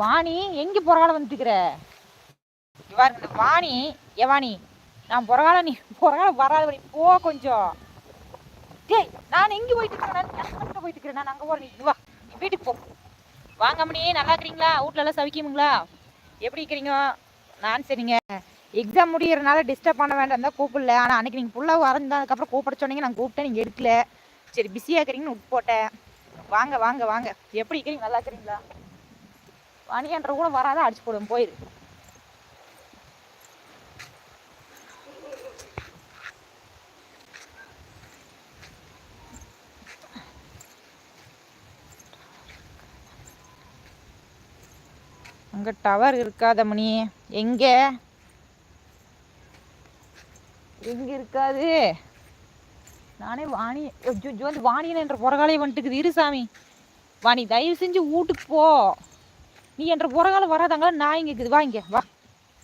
வாணி எங்க புறகால வந்துக்கிற இவ்வாறு இந்த வாணி ஏ வாணி நான் புறகால நீ புறகால வராத வழி போ கொஞ்சம். டேய் நான் எங்க போயிட்டு இருக்கிறேன் போயிட்டு இருக்கிறேன் நான் அங்க போறேன். நீ வா நீ வீட்டுக்கு போ. வாங்க மணி நல்லா இருக்கிறீங்களா? வீட்ல எல்லாம் சவிக்குமுங்களா எப்படி இருக்கிறீங்க? நான் சரிங்க. எக்ஸாம் முடியறனால டிஸ்டர்ப் பண்ண வேண்டாம். தான் கூப்பிடல. ஆனால் அன்னைக்கு நீங்கள் ஃபுல்லாக வரைஞ்சதுக்கப்புறம் கூப்பிட சொன்னீங்க. நான் கூப்பிட்டேன். நீங்கள் எடுக்கல. சரி பிஸியாக இருக்கிறீங்கன்னு விட்டு போட்டேன். வாங்க வாங்க வாங்க. எப்படி இருக்கிறீங்க? நல்லா இருக்கிறீங்களா? வாணியன்ற கூட வராத அடிச்சு போடுவோம் போயிரு. அங்க டவர் இருக்காத மணி. எங்க? எங்க இருக்காது? நானே வாணி ஜோ அந்த வாணியன் என்ற புறகாலே வந்துட்டுக்குது. இரு சாமி. வாணி தயவு செஞ்சு வீட்டுக்கு போ. நீ என்ற புறகால வராதாங்களா நான் இங்கே இருக்குது. வா இங்கே வா.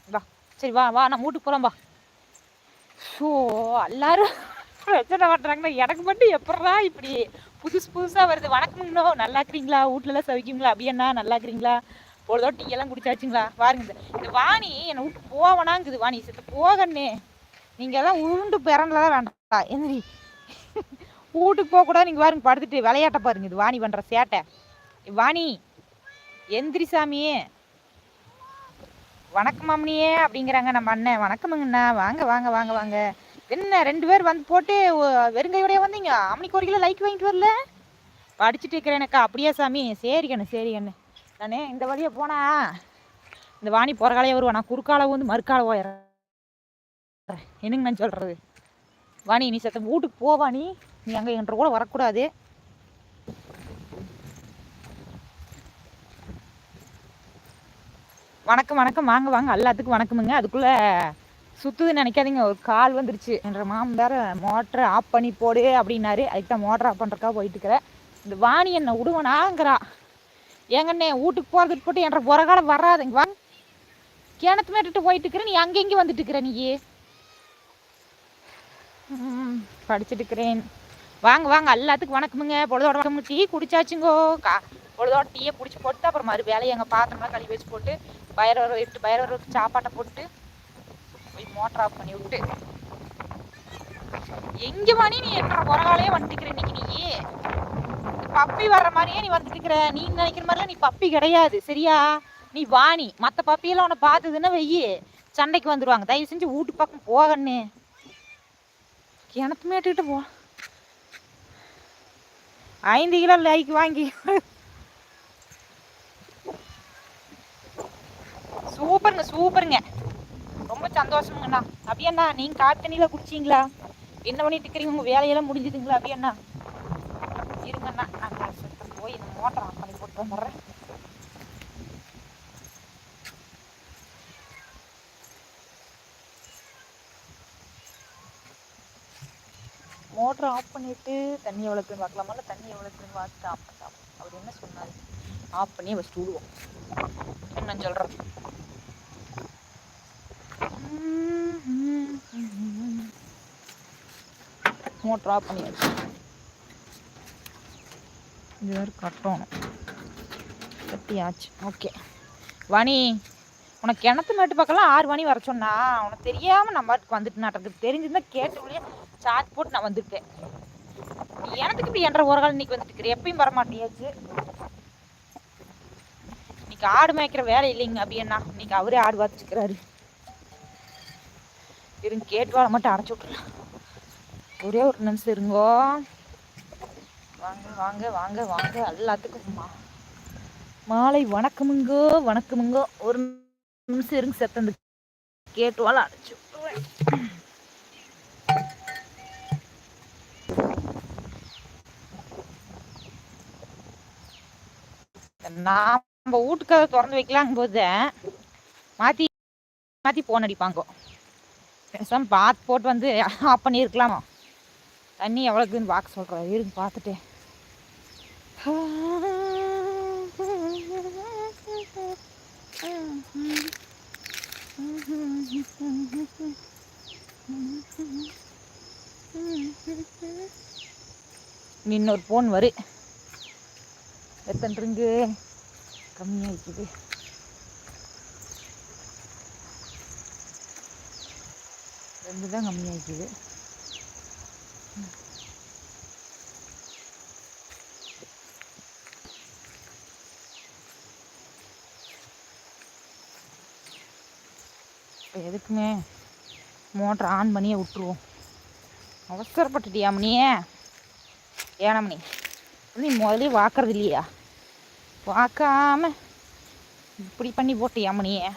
வா. சரி வா வா. நான் வீட்டுக்கு போகலாம் வா. ஸோ எல்லாரும் பிரச்சனை பண்றாங்கன்னா எனக்கு மட்டும் எப்படா இப்படி புதுசு புதுசாக வருது. வணக்கம்னோ நல்லா இருக்கிறீங்களா? வீட்டிலலாம் சவிக்கிங்களா சவிக்குங்களா அப்படியண்ணா நல்லா இருக்கிறீங்களா? பொழுதோ டீ எல்லாம் குடிச்சாச்சுங்களா? பாருங்க இந்த இந்த வாணி என்னை விட்டு போவனாங்குது வாணி. செத்து போகண்ணே. நீங்கள் எல்லாம் உருண்டு பிறந்தலாம் வேண்டாம். எந்திரி வீட்டுக்கு போகக்கூடாது. நீங்கள் பாருங்க படுத்துட்டு விளையாட்ட பாருங்க இது வாணி பண்ணுற சேட்டை. வாணி எந்திரி சாமி வணக்கம் மாமனியே அப்படிங்கிறாங்க நம்ம அண்ணன். வணக்கமுங்கண்ணா வாங்க வாங்க வாங்க வாங்க. என்ன ரெண்டு பேர் வந்து போட்டு வெறுங்கையோடய வந்தீங்க? அம்மனிக்கு ஒரு கிலோ லைக் வாங்கிட்டு வரல? படிச்சுட்டு இருக்கிறேன் எனக்கா அப்படியா சாமி? சரி கண்ணு சரி கண்ணு. நானே இந்த வழியாக போனா. இந்த வாணி புறகாலையே வருவா. நான் குறுக்கால வந்து மறுக்கால போயிடுறேன் என்னங்க நான் சொல்கிறது வாணி நீ சத்தம் வீட்டுக்கு போவா நீ அங்கே என்ற கூட வரக்கூடாது. வணக்கம் வணக்கம். வாங்க வாங்க. எல்லாத்துக்கும் வணக்கமுங்க. அதுக்குள்ள சுத்துதுன்னு நினைக்காதீங்க. ஒரு கால் வந்துருச்சு. என்ற மாமந்தார மோட்டரை ஆஃப் பண்ணி போடு அப்படின்னாரு. அதுக்கு தான் மோட்டர் ஆஃப் பண்ணுறக்கா போயிட்டு இருக்கிறேன் இந்த வாணி என்னை விடுவனாங்கிறா ஏங்கண்ணே வீட்டுக்கு போகிறதுக்கு போட்டு என்ற புறகாலம் வராதுங்க வாங்க. கிணத்து மேட்டுட்டு போயிட்டு இருக்கிற நீ அங்கே இங்கே வந்துட்டு இருக்கிற நீ படிச்சுட்டு இருக்கிறேன் வாங்க வாங்க. எல்லாத்துக்கும் வணக்கமுங்க. பொழுதோட வணக்கம். டீ குடிச்சாச்சுங்கோ. கா பொழுதோட டீயை பிடிச்சி போட்டு அப்புறம் மறு வேலையை எங்கள் பாத்திரம்லாம் கழுவி வச்சு போட்டு பயிரவரை விட்டு பயிரவருக்கு சாப்பாட்டை போட்டு போய் மோட்டர் ஆஃப் பண்ணி விட்டு. எங்க மணி நீ என்ன உரகாலையே வந்துட்டுக்கிற இன்னைக்கு நீ பப்பி வர்ற மாதிரியே நீ வந்துட்டு நீ நினைக்கிற மாதிரிலாம் நீ பப்பி கிடையாது சரியா? நீ வாணி மற்ற பப்பியெல்லாம் உன்னை பார்த்ததுன்னா வெய்யி சண்டைக்கு வந்துருவாங்க. தயவு செஞ்சு வீட்டு பக்கம் போகண்ணே கிணத்து மேட்டுக்கிட்டு போ. ஐந்து கிலோ லைக் வாங்கி சூப்பருங்க சூப்பருங்க. ரொம்ப சந்தோஷமுங்கண்ணா. அப்படியண்ணா நீங்க காட்டு தண்ணியில குடிச்சீங்களா? என்ன பண்ணிட்டு இருக்கிறீங்க? உங்க வேலையெல்லாம் முடிஞ்சுதுங்களா அப்படியண்ணா இருங்கண்ணா நான் போய் இந்த மோட்டர் ஆஃப் பண்ணி போட்டு வந்துடுறேன். மோட்டர் ஆஃப் பண்ணிட்டு தண்ணி எவ்வளோ இருக்குன்னு பார்க்கலாமா? இல்லை தண்ணி எவ்வளோ இருக்குன்னு பார்த்துட்டு ஆஃப் பண்ணலாம்? அவர் என்ன சொன்னார்? ஆஃப் பண்ணி வச்சுட்டு விடுவோம் என்ன சொல்கிறேன் மோட்டர் ஆஃப் பண்ணியாச்சு. இது வேறு கட்டணும். கட்டியாச்சு. ஓகே வணி உனக்கு கிணத்து மேட்டு பக்கம்லாம் ஆறு மணி வர சொன்னா உனக்கு தெரியாமல் நம்ம பாட்டுக்கு வந்துட்டு நாட்டுக்கு தெரிஞ்சிருந்தா கேட்டவங்களே சார்ஜ் போட்டு நான் வந்துட்டேன் நீ எனக்கு இப்படி என்ற ஒரு கால் இன்னைக்கு வந்துட்டு இருக்கிற எப்பயும் வர மாட்டியாச்சு. இன்னைக்கு ஆடு மேய்க்கிற வேலை இல்லைங்க அப்படின்னா இன்னைக்கு அவரே ஆடு பார்த்துருக்கிறாரு இருங்க கேட்டு வாழை மட்டும் அடைச்சி விட்டுறலாம். ஒரே ஒரு நிமிஷம் இருங்கோ. வாங்க வாங்க வாங்க வாங்க. எல்லாத்துக்கும் மாலை வணக்கமுங்கோ வணக்கமுங்கோ. ஒரு நிமிஷம் இருங்க செத்தந்து கேட்டு அடைச்சு அடைச்சி விட்டுருவேன். நம்ம திறந்து வைக்கலாங்க போது மாற்றி மாற்றி போன் அடிப்பாங்கோ. பேசாம பார்த்து போட்டு வந்து ஆஃப் பண்ணியிருக்கலாமா? தண்ணி எவ்வளோக்குன்னு வாக்கு சொல்கிறாரு இருங்க பார்த்துட்டேன் இன்னொரு ஃபோன் வரு. எத்தனை ரிங்கு? கம்மியாகிக்குது ரெண்டு தான் கம்மியாகிக்குது எதுக்குமே? மோட்டர் ஆன் பண்ணியே விட்டுருவோம். அவசரப்பட்டுட்டியா மணியே? ஏனா மணி நீ முதலே வாக்குறது இல்லையா? வாக்காம இப்படி பண்ணி போட்டியா மணியே?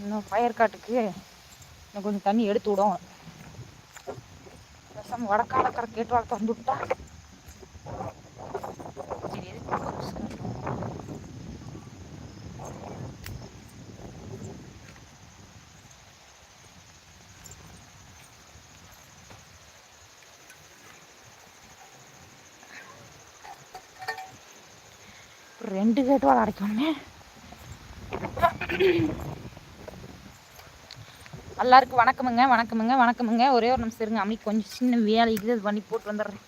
இன்னும் ஃபயர் காட்டுக்கு இன்னும் கொஞ்சம் தண்ணி எடுத்து விடும் பேசாமல் வடக்கால கரை கேட்டு வளர்த்து சரி ரெண்டு கேட்டு வாழ அடைக்கணுமே? எல்லாருக்கும் வணக்கமுங்க வணக்கமுங்க வணக்கமுங்க. ஒரே ஒரு நிமிஷம் இருங்க அம்மி கொஞ்சம் சின்ன வேலை இருக்குது அது பண்ணி போட்டு வந்துடுறேன்.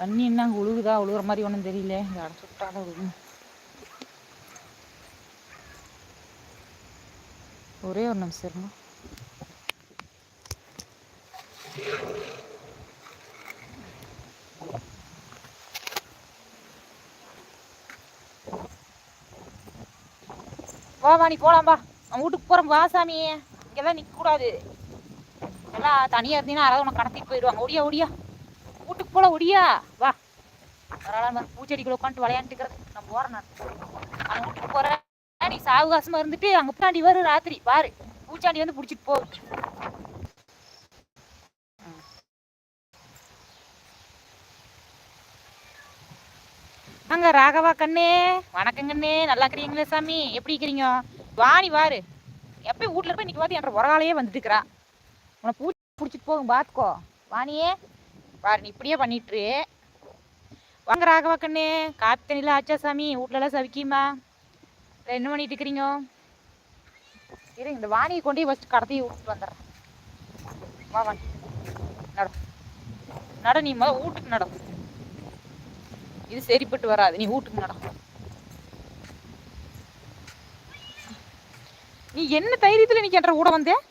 தண்ணி என்ன அங்கே உழுகுதா உழுகுற மாதிரி ஒன்றும் தெரியல. இதை அடைச்சு விட்டாலும் விழுகும் ஒரே ஒரு நிமிஷம் இருங்க. வா வாணி நீ போலாம் வா. நான் வீட்டுக்கு போகிறேன் வா சாமி. இங்கெல்லாம் நிற்கக்கூடாது எல்லாம் தனியாக இருந்தீங்கன்னா யாராவது உனக்கு கடத்திட்டு போயிடுவாங்க. ஒடியா ஒடியா வீட்டுக்கு போல ஒடியா? வா. பரவாயில்ல பூச்செடிக்குள்ள உட்காந்துட்டு விளையாண்டுக்கிறது நம்ம போறேன் நான் நான் வீட்டுக்கு போறேன் நீ சாவகாசமா இருந்துட்டு அங்க பூச்சாண்டி வரும் ராத்திரி. பாரு பூச்சாண்டி வந்து புடிச்சிட்டு போ. அங்க ராகவா கண்ணே. வணக்கம் கண்ணே. நல்லா இருக்கிறீங்களே சாமி? எப்படி இருக்கிறீங்க? வாணி வாரு. எப்பயும் வீட்டுல இருப்ப இன்னைக்கு பார்த்து என்ற உரகாலையே வந்துட்டு இருக்கிறா உனக்கு பூச்சி பிடிச்சிட்டு போகும் பாத்துக்கோ. வாணியே பாரு நீ இப்படியே பண்ணிட்டுரு. வாங்க ராகவா கண்ணு காப்பி தண்ணிலாம் ஆச்சா சாமி. வீட்லலாம் சவிக்கிமா? இல்லை என்ன பண்ணிட்டு இருக்கிறீங்க. இரு இந்த வாணியை கொண்டு ஃபஸ்ட்டு கடத்தி விட்டுட்டு வந்துடுறேன். வா வாணி. நட நட நீ மொதல் வீட்டுக்கு நட இது சரிப்பட்டு வராது. நீ வீட்டுக்கு நட நீ என்ன தைரியத்தில் நீ என்ற கூட வந்தேன்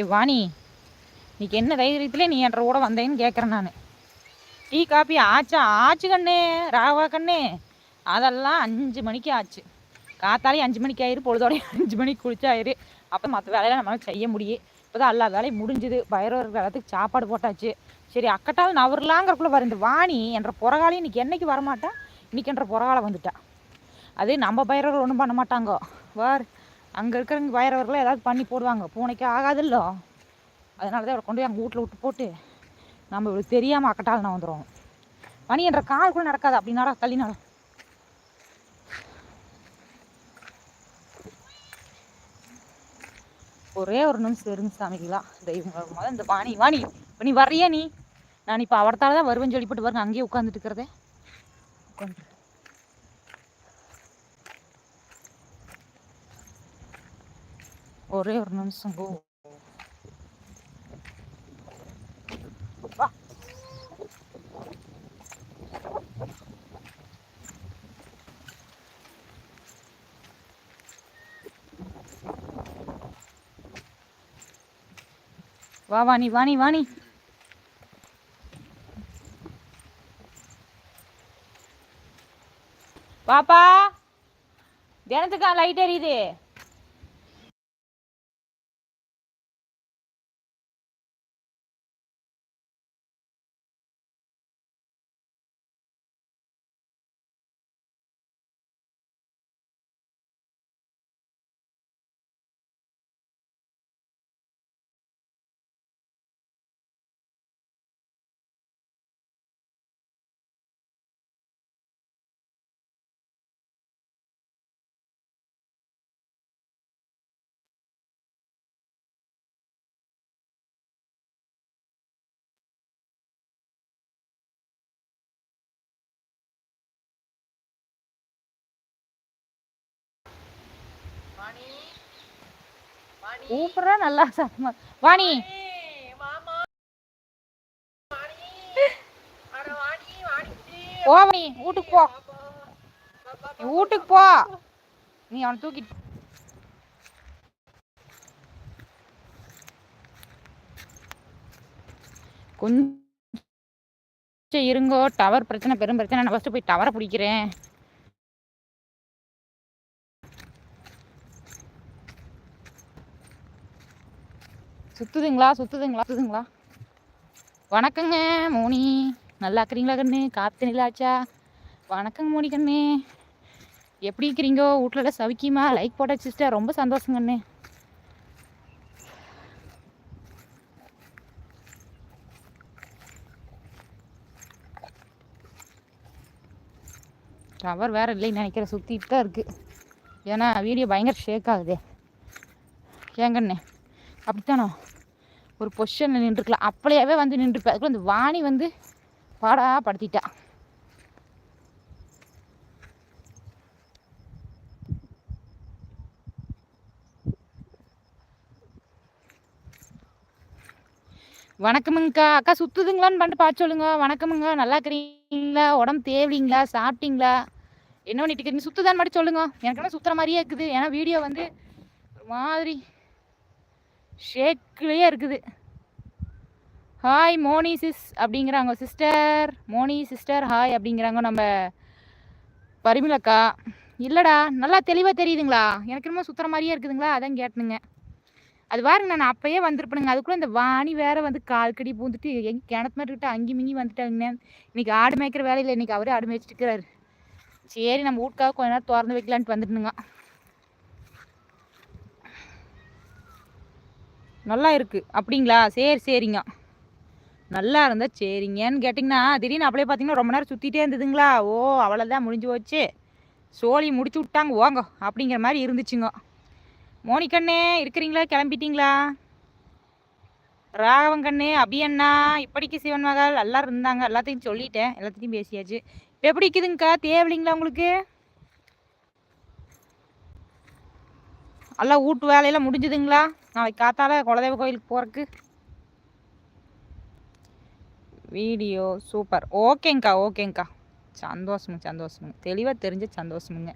ஏ வாணி இன்னைக்கு என்ன தைரியத்தில் நீ என்ற கூட வந்தேன்னு கேட்குறேன் நான். டீ காப்பி ஆச்சா ஆச்சு கண்ணே ராவா கண்ணே. அதெல்லாம் அஞ்சு மணிக்கு ஆச்சு. காத்தாலே அஞ்சு மணிக்கு ஆயிரு பொழுதோடய அஞ்சு மணிக்கு குளிச்சாயிரு அப்போ மற்ற வேலையெல்லாம் நம்மளால செய்ய முடியும் இப்போ தான் எல்லா வேலையும் முடிஞ்சுது. பயிரோர் வேலத்துக்கு சாப்பாடு போட்டாச்சு. சரி அக்கட்டால் நவர்லாங்கிறக்குள்ளே வர. இந்த வாணி என்ற புறகாலையும் இன்னைக்கு என்னைக்கு வரமாட்டா? இன்னைக்கு என்ற புறகால வந்துட்டா. அது நம்ம பயிரோர் ஒன்றும் பண்ண மாட்டாங்கோ. வார். அங்கே இருக்கிறவங்க பயிரவர்களே ஏதாவது பண்ணி போடுவாங்க. பூனைக்கு ஆகாதுல்ல. அதனால தான் அவரை கொண்டு போய் அங்கே வீட்டில் விட்டு போட்டு நம்ம இவ்வளோ தெரியாமல் அக்கட்டால் நான் வந்துடுவோம் மணி என்ற கால் கூட நடக்காது. அப்படின்னாடா தள்ளினாலும் ஒரே ஒரு நிமிஷம் இருங்க சாமிகளா தெய்வம் முதல்ல இந்த வாணி வாணி. இப்போ நீ வர்றியா நீ? நான் இப்போ அவர்த்தால தான் வருவேன்னு சொல்லிப்பட்டு பாருங்க அங்கேயே உட்காந்துட்டு இருக்கிறதே. உட்காந்து ஒரே ஒரு நிமிஷம் போ. வா வா வாணி வாணி வாணி பாப்பா தினத்துக்கா லைட் எரியுது. கூப்பிட்றா நல்லா சத்தமா வாணி. போ வாணி. வீட்டுக்கு போ. வீட்டுக்கு போ. நீ அவனை தூக்கிட்டு கொஞ்சம் இருங்கோ. டவர் பிரச்சனை பெரும் பிரச்சனை நான் ஃபஸ்ட்டு போய் டவரை பிடிக்கிறேன். சுத்துதுங்களா சுத்துதுங்களா சுத்துதுங்களா? வணக்கங்க மோனி. நல்லா இருக்கிறீங்களா கண்ணு? காத்து நிலாச்சா? வணக்கங்க மோனி கண்ணு. எப்படி இருக்கிறீங்கோ? வீட்டில் சவிக்கியமா லைக் போட்ட சிஸ்டர் ரொம்ப சந்தோஷம் கண்ணு. டவர் வேற இல்லைன்னு நினைக்கிறேன் சுற்றிட்டு தான் இருக்குது ஏன்னா வீடியோ பயங்கர ஷேக் ஆகுதே. ஏங்கண்ணே அப்படித்தானோ? ஒரு பொசிஷனில் நின்றுருக்கலாம். அப்படியாவே வந்து நின்றுருப்பேன். அதுக்குள்ள இந்த வாணி வந்து பாடா படுத்திட்டா. வணக்கமுங்கக்கா அக்கா சுத்துதுங்களான்னு பண்ணிட்டு பார்த்து சொல்லுங்க. வணக்கமுங்க. நல்லா இருக்கிறீங்களா? உடம்பு தேவலிங்களா? சாப்பிட்டீங்களா? என்ன பண்ணிட்டு இருக்கீங்க சுத்துதான்னு மட்டும் சொல்லுங்க. எனக்கு என்ன சுத்துற மாதிரியே இருக்குது. ஏன்னா வீடியோ வந்து ஒரு மாதிரி ஷேக்லேயே இருக்குது. ஹாய் மோனி சிஸ் அப்படிங்கிறாங்க. சிஸ்டர் மோனி சிஸ்டர் ஹாய் அப்படிங்கிறாங்க நம்ம பரிமளக்கா. இல்லைடா நல்லா தெளிவாக தெரியுதுங்களா? எனக்கு என்னமோ சுற்றுற மாதிரியே இருக்குதுங்களா? அதான் கேட்டனுங்க. அது பாருங்க நான் அப்பயே வந்திருப்பேனுங்க. அதுக்குள்ளே இந்த வாணி வேற வந்து கால் கடி பூந்துட்டு எங்கே கிணத்து மாதிரி இருக்கிட்டு அங்கே மிங்கி வந்துட்டாங்க இன்றைக்கி ஆடு மேய்க்கிற வேலையில் இன்னைக்கு அவரே ஆடு மேய்ச்சிட்டு இருக்கிறாரு. சரி நம்ம வீட்டுக்காக கொஞ்ச நேரம் திறந்து வைக்கலான்ட்டு வந்துட்டுனுங்க. நல்லா இருக்குது அப்படிங்களா? சரி சரிங்க. நல்லா இருந்தால் சரிங்கன்னு கேட்டிங்கன்னா திடீர்னு அப்படியே பார்த்தீங்கன்னா ரொம்ப நேரம் சுற்றிட்டே இருந்ததுங்களா? ஓ அவ்வளோதான் முடிஞ்சு போச்சு. சோழி முடிச்சு விட்டாங்க. ஓங்க அப்படிங்கிற மாதிரி இருந்துச்சுங்க. மோனிக்கண்ணே இருக்கிறீங்களா? கிளம்பிட்டீங்களா? ராகவன் கண்ணு அபி இப்படிக்கு சிவன் மகள். எல்லோரும் இருந்தாங்க. எல்லாத்தையும் சொல்லிட்டேன். எல்லாத்தையும் பேசியாச்சு. இப்போ எப்படி இருக்குதுங்கக்கா? தேவையில்லைங்களா உங்களுக்கு? எல்லாம் வீட்டு வேலையெல்லாம் முடிஞ்சுதுங்களா? நாளைக்கு காத்தால குலதெய்வ கோயிலுக்கு போகிறக்கு வீடியோ சூப்பர். ஓகேங்க்கா ஓகேங்க்கா. சந்தோஷமுங்க சந்தோஷமுங்க. தெளிவாக தெரிஞ்ச சந்தோஷமுங்க.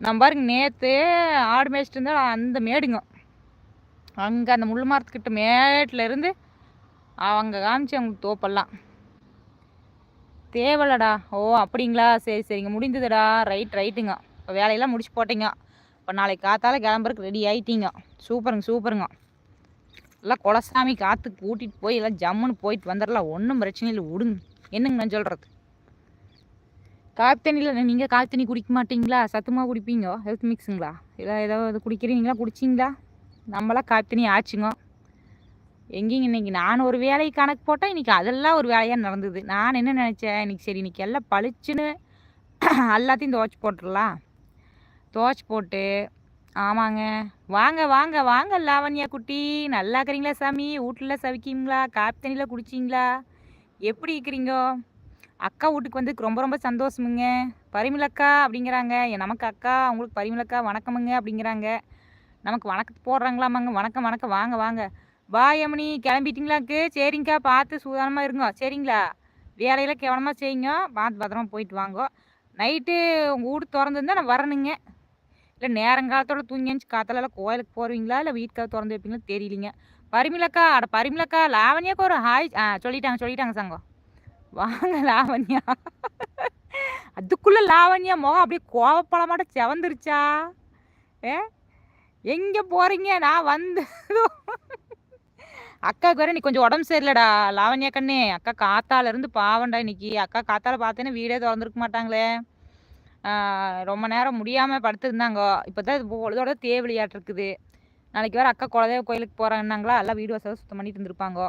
நான் பாருங்க நேற்று ஆடு மேய்ச்சிட்டு இருந்தால் அந்த மேடுங்க. அங்கே அந்த முள் மரத்துக்கிட்ட மேட்டில் இருந்து அவங்க காமிச்சு அவங்களுக்கு தோப்பெல்லாம். தேவலடா. ஓ அப்படிங்களா? சரி சரிங்க. முடிந்ததுடா. ரைட் ரைட்டுங்க. இப்போ வேலையெல்லாம் முடிச்சு போட்டீங்க. இப்போ நாளைக்கு காத்தால கிளம்புறதுக்கு ரெடி ஆகிட்டீங்க சூப்பருங்க சூப்பருங்க. எல்லாம் குலசாமி காற்றுக்கு கூட்டிகிட்டு போய் எல்லாம் ஜம்முன்னு போயிட்டு வந்துடலாம் ஒன்றும் பிரச்சனை இல்லை. விடுங்க. என்னங்க நான் சொல்கிறது காப்பி தண்ணியில் நீங்கள் காப்பி தண்ணி குடிக்க மாட்டீங்களா? சத்துமாக குடிப்பீங்க? ஹெல்த் மிக்ஸுங்களா இல்லை ஏதாவது குடிக்கிறீங்களா? குடிச்சிங்களா? நம்மளாம் காப்பி தண்ணி ஆச்சுங்க. எங்கேங்க இன்றைக்கி நான் ஒரு வேலையை கணக்கு போட்டால் இன்றைக்கி அதெல்லாம் ஒரு வேலையாக நடந்தது. நான் என்ன நினச்சேன்? இன்றைக்கி சரி இன்றைக்கி எல்லாம் பளிச்சுன்னு எல்லாத்தையும் துவைச்சி போட்டுடலாம். துவைச்சி போட்டு ஆமாங்க. வாங்க வாங்க வாங்க லாவண்யா குட்டி. நல்லா இருக்கிறீங்களா சாமி? வீட்டில் சவிக்கிங்களா காப்பி தண்ணியில் குடிச்சிங்களா? எப்படி இருக்கிறீங்க? அக்கா வீட்டுக்கு வந்து ரொம்ப ரொம்ப சந்தோஷமுங்க. பரிமிளக்கா அப்படிங்கிறாங்க. என் நமக்கு அக்கா அவங்களுக்கு பரிமிளக்கா வணக்கமுங்க அப்படிங்கிறாங்க. நமக்கு வணக்கத்து போடுறாங்களாமாங்க. வணக்கம் வணக்கம். வாங்க வாங்க. பாய் அம்மணி கிளம்பிட்டீங்களாக்கு? சரிங்கக்கா பார்த்து சூதானமாக இருங்க. சரிங்களா? வேலையெல்லாம் கவனமாக செய்யுங்க. பார்த்து பத்திரமா போயிட்டு வாங்க. நைட்டு உங்கள் வீடு திறந்துருந்தா நான் வரணுங்க இல்லை நேரங்காலத்தோட தூங்கி எழுந்துச்சு காத்தாலெல்லாம் கோயிலுக்கு போகிறீங்களா இல்லை வீட்டுக்காக திறந்து வைப்பீங்களா? தெரியலிங்க. பரிமளக்கா அட பரிமளக்கா லாவண்யாக்கு ஒரு ஹாய் ஆ சொல்லிட்டாங்க சொல்லிட்டாங்க சங்கம் வாங்க லாவண்யா. அதுக்குள்ளே லாவண்யா முகம் அப்படியே கோவப்படமாட்ட செவந்துருச்சா? ஏ? எங்கே போகிறீங்க நான் வந்து அக்காவுக்கு வேற நீ கொஞ்சம் உடம்பு சரியில்லடா லாவண்யா கண்ணே. அக்கா காத்தால இருந்து பாவண்டா இன்னைக்கு. அக்கா காத்தால பார்த்தேன்னா வீடே திறந்துருக்க மாட்டாங்களே. ரொம்ப நேரம் முடியாமல் படுத்துருந்தாங்க. இப்போ தான் இது பொழுதோட தேவலியாட்டு இருக்குது. நாளைக்கு வேறு அக்கா குலதெய்வ கோயிலுக்கு போகிறாங்கன்னாங்களா எல்லாம் வீடு வசதி சுத்தம் பண்ணிட்டு இருந்திருப்பாங்க.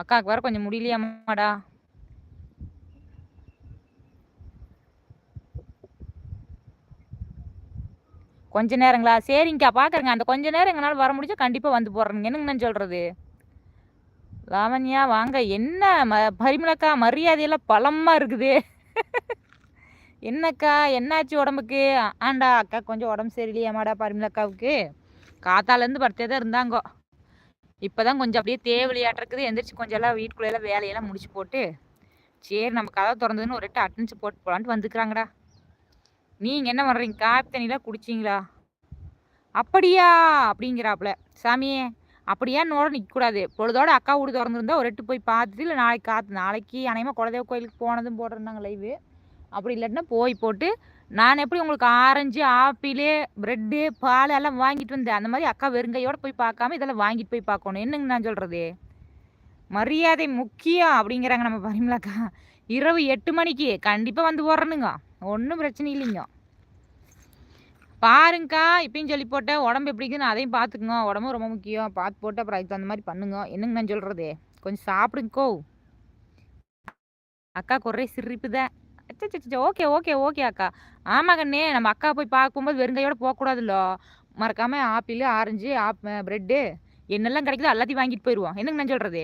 அக்காவுக்கு வேறு கொஞ்சம் முடியலையாமாடா. கொஞ்ச நேரங்களா? சரிங்கக்கா பார்க்குறேங்க அந்த கொஞ்ச நேரம் எங்களால் வர முடிஞ்சால் கண்டிப்பாக வந்து போடுறேங்க என்னங்க நான் சொல்கிறது லாவண்யா வாங்க. என்ன ம பரிமளக்கா மரியாதையெல்லாம் பலமாக இருக்குது. என்னக்கா? என்னாச்சு உடம்புக்கு? ஆண்டா அக்கா கொஞ்சம் உடம்பு சரியில்லையாமாடா பரிமள அக்காவுக்கு. காத்தாலேருந்து படுத்தே தான் இருந்தாங்கோ. இப்போதான் கொஞ்சம் அப்படியே தேவலியாட்டிருக்குது எந்திரிச்சு கொஞ்சம் எல்லாம் வீட்டுக்குள்ளே எல்லாம் வேலையெல்லாம் முடிச்சு போட்டு சரி நம்ம கதை திறந்ததுன்னு ஒரு எட்டு அட்டன்ஸ் போட்டு போகலான்ட்டு வந்துக்கிறாங்கடா. நீங்கள் என்ன பண்ணுறீங்க காப்பி தண்ணிலாம் குடிச்சிங்களா? அப்படியா? அப்படிங்கிறாப்புல. சாமியே அப்படியா? நோட நிற்கக்கூடாது பொழுதோட அக்கா வீடு திறந்துருந்தா ஒரு எட்டு போய் பார்த்துட்டு இல்லை நாளைக்கு காத்து நாளைக்கு அநேகமாக குலதெய்வ கோயிலுக்கு போனதும் போடுறாங்க லைவு அப்படி இல்லாட்டினா போய் போட்டு நான் எப்படி உங்களுக்கு ஆரஞ்சு ஆப்பிளு ப்ரெட்டு பால் எல்லாம் வாங்கிட்டு வந்தேன். அந்த மாதிரி அக்கா வெறுங்கையோடு போய் பார்க்காம இதெல்லாம் வாங்கிட்டு போய் பார்க்கணும். என்னங்க நான் சொல்கிறது மரியாதை முக்கியம் அப்படிங்கிறாங்க நம்ம பரிமலாக்கா இரவு எட்டு மணிக்கு கண்டிப்பாக வந்து போடுறனுங்க ஒன்றும் பிரச்சனை இல்லைங்க. பாருங்கக்கா இப்பயும் சொல்லி போட்டேன். உடம்பு எப்படி இருக்குன்னு அதையும் பார்த்துக்குங்க. உடம்பும் ரொம்ப முக்கியம். பார்த்து போட்டு அப்புறம் அதுக்கு தகுந்த மாதிரி பண்ணுங்க. என்னங்க நான் சொல்கிறது கொஞ்சம் சாப்பிடுங்கக்கோ. அக்கா குறை சிரிப்பு தான் அச்சா ஓகே ஓகே ஓகே அக்கா. ஆமாம் கண்ணே நம்ம அக்கா போய் பார்க்கும்போது வெறுங்கையோட போகக்கூடாதுல்ல. மறக்காமல் ஆப்பிள் ஆரஞ்சு ஆப் ப்ரெட்டு என்னெல்லாம் கிடைக்குதோ எல்லாத்தையும் வாங்கிட்டு போயிடுவோம் என்னங்க நான் சொல்கிறது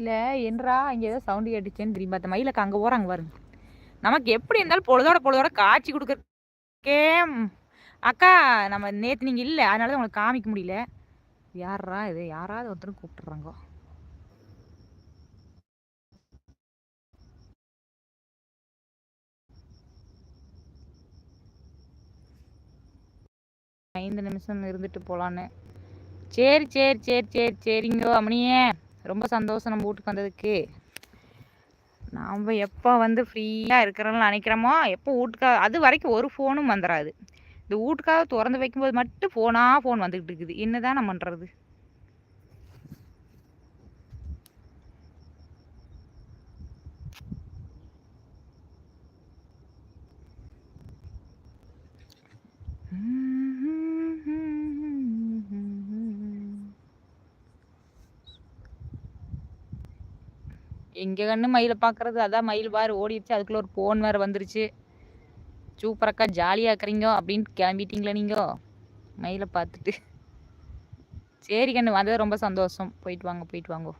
இல்லை என்றா இங்கே ஏதோ சவுண்டு கேட்டுச்சேன்னு திரும்பி பார்த்த மயிலுக்கு அங்கே போகிறாங்க பாருங்க. நமக்கு எப்படி இருந்தாலும் பொழுதோட பொழுதோட காட்சி கொடுக்கறக்கே அக்கா நம்ம நேற்று நீங்கள் இல்லை அதனால தான் உங்களுக்கு காமிக்க முடியல. யாரா இது? யாராவது ஒருத்தரும் கூப்பிட்டுறாங்க. ஐந்து நிமிஷம் இருந்துட்டு போகலான்னு சரி சரி சரி சரி சரிங்க அம்மனியே. ரொம்ப சந்தோஷம் நம்ம வீட்டுக்கு வந்ததுக்கு. நாம் எப்போ வந்து ஃப்ரீயாக இருக்கிறோம்னு நினைக்கிறோமோ எப்போ வீட்டுக்கா அது வரைக்கும் ஒரு ஃபோனும் வந்துடாது இந்த வீட்டுக்காக திறந்து வைக்கும்போது மட்டும் ஃபோனாக ஃபோன் வந்துக்கிட்டு இருக்குது. என்ன தான் நம்ம பண்ணுறது எங்கே கண்ணு மயிலை பார்க்குறது அதான் மயில் பாரு ஓடிடுச்சு. அதுக்குள்ளே ஒரு ஃபோன் வேறு வந்துருச்சு. சூப்பராக்கா ஜாலியாக இருக்கிறீங்க அப்படின்னு கிளம்பிட்டீங்களா நீங்கள் மயிலை பார்த்துட்டு. சரி கண்ணு வந்தது ரொம்ப சந்தோஷம். போயிட்டு வாங்க போயிட்டு வாங்கோ.